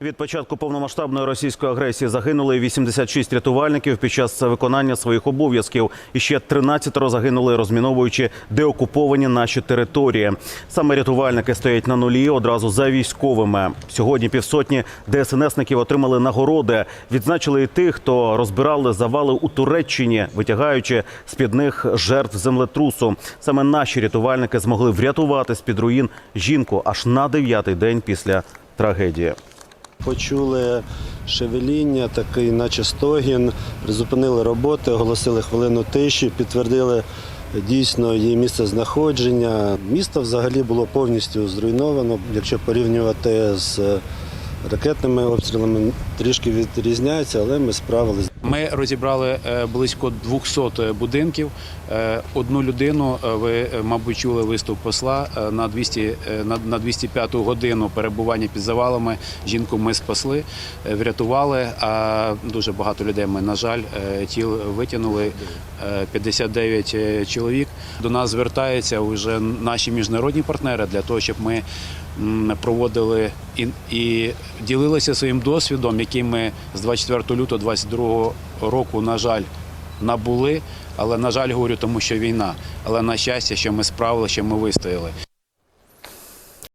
Від початку повномасштабної російської агресії загинули 86 рятувальників під час виконання своїх обов'язків. І ще 13 загинули, розміновуючи деокуповані наші території. Саме рятувальники стоять на нулі одразу за військовими. Сьогодні півсотні ДСНСників отримали нагороди. Відзначили і тих, хто розбирали завали у Туреччині, витягаючи з під них жертв землетрусу. Саме наші рятувальники змогли врятувати з під руїн жінку аж на дев'ятий день після трагедії. Почули шевеління, такий, наче стогін, призупинили роботи, оголосили хвилину тиші, підтвердили дійсно її місце знаходження. Місто взагалі було повністю зруйновано. Якщо порівнювати з ракетними обстрілами, трішки відрізняється, але ми справилися. Ми розібрали е, близько 200 будинків. Е, Одну людину е, ви, е, мабуть, чули виступ посла е, на 200, е, на- на 205 годину перебування під завалами. Жінку ми спасли, е, врятували. А дуже багато людей ми, на жаль, е, тіл витягнули. Е, 59 е, чоловік. До нас звертаються вже наші міжнародні партнери для того, щоб ми проводили і, і ділилися своїм досвідом, який ми з 24 лютого 22 року, на жаль, набули. Але на жаль, говорю, тому що війна. Але на щастя, що ми справили, що ми вистояли.